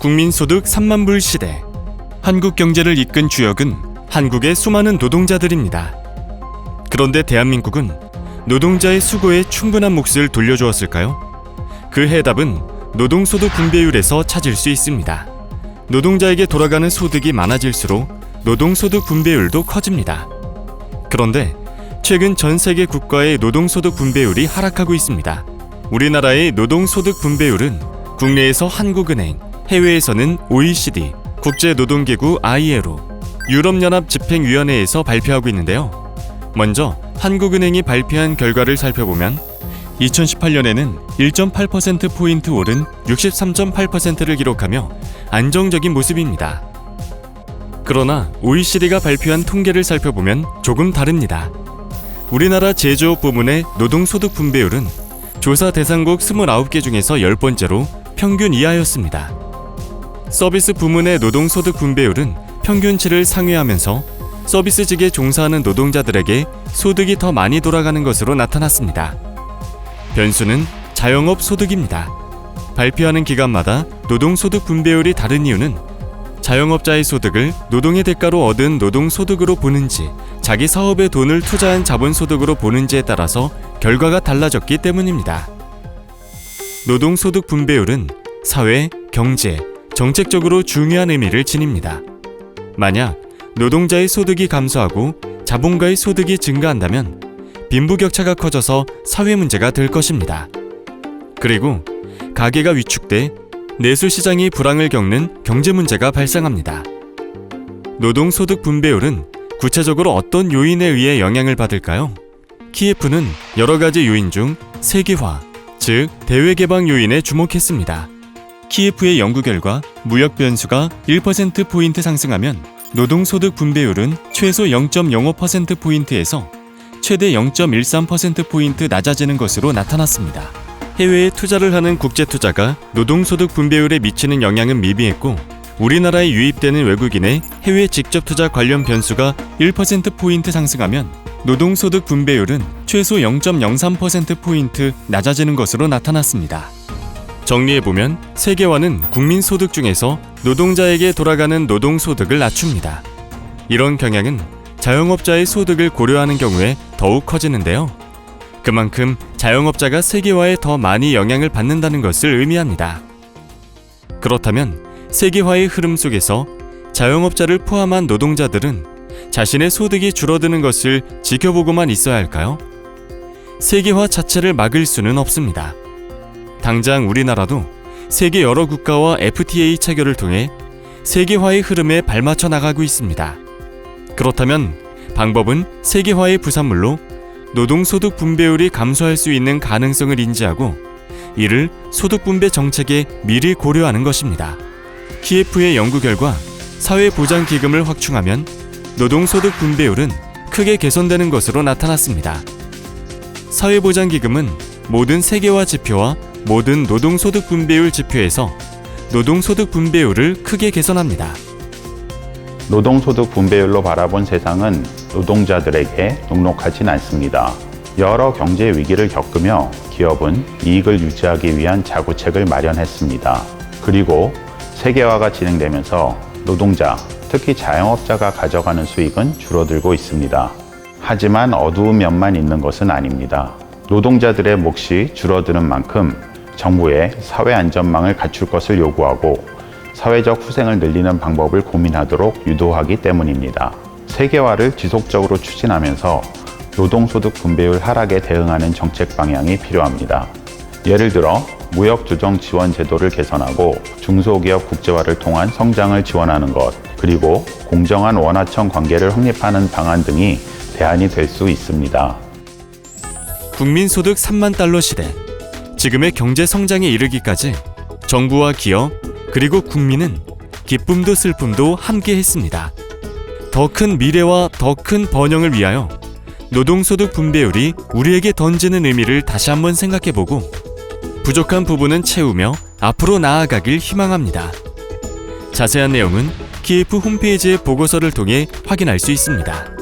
국민소득 3만 불 시대. 한국 경제를 이끈 주역은 한국의 수많은 노동자들입니다. 그런데 대한민국은 노동자의 수고에 충분한 몫을 돌려주었을까요? 그 해답은 노동소득 분배율에서 찾을 수 있습니다. 노동자에게 돌아가는 소득이 많아질수록 노동소득 분배율도 커집니다. 그런데 최근 전 세계 국가의 노동소득 분배율이 하락하고 있습니다. 우리나라의 노동소득 분배율은 국내에서 한국은행, 해외에서는 OECD, 국제노동기구 ILO, 유럽연합 집행위원회에서 발표하고 있는데요. 먼저 한국은행이 발표한 결과를 살펴보면 2018년에는 1.8%포인트 오른 63.8%를 기록하며 안정적인 모습입니다. 그러나 OECD가 발표한 통계를 살펴보면 조금 다릅니다. 우리나라 제조업 부문의 노동소득 분배율은 조사 대상국 29개 중에서 10번째로 평균 이하였습니다. 서비스 부문의 노동소득 분배율은 평균치를 상회하면서 서비스직에 종사하는 노동자들에게 소득이 더 많이 돌아가는 것으로 나타났습니다. 변수는 자영업 소득입니다. 발표하는 기간마다 노동소득 분배율이 다른 이유는 자영업자의 소득을 노동의 대가로 얻은 노동소득으로 보는지 자기 사업에 돈을 투자한 자본소득으로 보는지에 따라서 결과가 달라졌기 때문입니다. 노동소득 분배율은 사회, 경제, 정책적으로 중요한 의미를 지닙니다. 만약 노동자의 소득이 감소하고 자본가의 소득이 증가한다면 빈부격차가 커져서 사회 문제가 될 것입니다. 그리고 가계가 위축돼 내수 시장이 불황을 겪는 경제 문제가 발생합니다. 노동 소득 분배율은 구체적으로 어떤 요인에 의해 영향을 받을까요? 키예프는 여러 가지 요인 중 세계화, 즉 대외 개방 요인에 주목했습니다. 키예프의 연구 결과 무역 변수가 1% 포인트 상승하면 노동소득 분배율은 최소 0.05% 포인트에서 최대 0.13% 포인트 낮아지는 것으로 나타났습니다. 해외에 투자를 하는 국제 투자가 노동소득 분배율에 미치는 영향은 미비했고 우리나라에 유입되는 외국인의 해외 직접 투자 관련 변수가 1% 포인트 상승하면 노동소득 분배율은 최소 0.03% 포인트 낮아지는 것으로 나타났습니다. 정리해 보면 세계화는 국민 소득 중에서 노동자에게 돌아가는 노동 소득을 낮춥니다. 이런 경향은 자영업자의 소득을 고려하는 경우에 더욱 커지는데요. 그만큼 자영업자가 세계화에 더 많이 영향을 받는다는 것을 의미합니다. 그렇다면 세계화의 흐름 속에서 자영업자를 포함한 노동자들은 자신의 소득이 줄어드는 것을 지켜보고만 있어야 할까요? 세계화 자체를 막을 수는 없습니다. 당장 우리나라도 세계 여러 국가와 FTA 체결을 통해 세계화의 흐름에 발맞춰 나가고 있습니다. 그렇다면 방법은 세계화의 부산물로 노동소득 분배율이 감소할 수 있는 가능성을 인지하고 이를 소득 분배 정책에 미리 고려하는 것입니다. 키예프의 연구 결과 사회보장기금을 확충하면 노동소득 분배율은 크게 개선되는 것으로 나타났습니다. 사회보장기금은 모든 세계화 지표와 모든 노동소득 분배율 지표에서 노동소득 분배율을 크게 개선합니다. 노동소득 분배율로 바라본 세상은 노동자들에게 녹록하진 않습니다. 여러 경제 위기를 겪으며 기업은 이익을 유지하기 위한 자구책을 마련했습니다. 그리고 세계화가 진행되면서 노동자, 특히 자영업자가 가져가는 수익은 줄어들고 있습니다. 하지만 어두운 면만 있는 것은 아닙니다. 노동자들의 몫이 줄어드는 만큼 정부의 사회 안전망을 갖출 것을 요구하고 사회적 후생을 늘리는 방법을 고민하도록 유도하기 때문입니다. 세계화를 지속적으로 추진하면서 노동소득 분배율 하락에 대응하는 정책 방향이 필요합니다. 예를 들어 무역 조정 지원 제도를 개선하고 중소기업 국제화를 통한 성장을 지원하는 것, 그리고 공정한 원화청 관계를 확립하는 방안 등이 대안이 될 수 있습니다. 국민소득 3만 달러 시대. 지금의 경제 성장에 이르기까지 정부와 기업 그리고 국민은 기쁨도 슬픔도 함께 했습니다. 더 큰 미래와 더 큰 번영을 위하여 노동소득 분배율이 우리에게 던지는 의미를 다시 한번 생각해보고 부족한 부분은 채우며 앞으로 나아가길 희망합니다. 자세한 내용은 키예프 홈페이지의 보고서를 통해 확인할 수 있습니다.